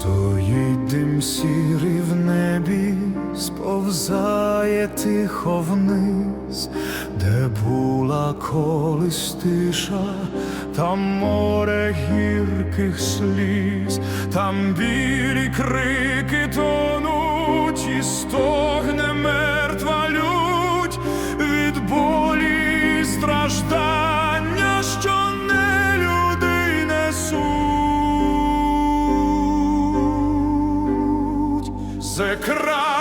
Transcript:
Стоїть дим сірий в небі, сповзає тихо вниз, де була колись тиша, там море гірких сліз, там білі крики тонуть, і стогне Це.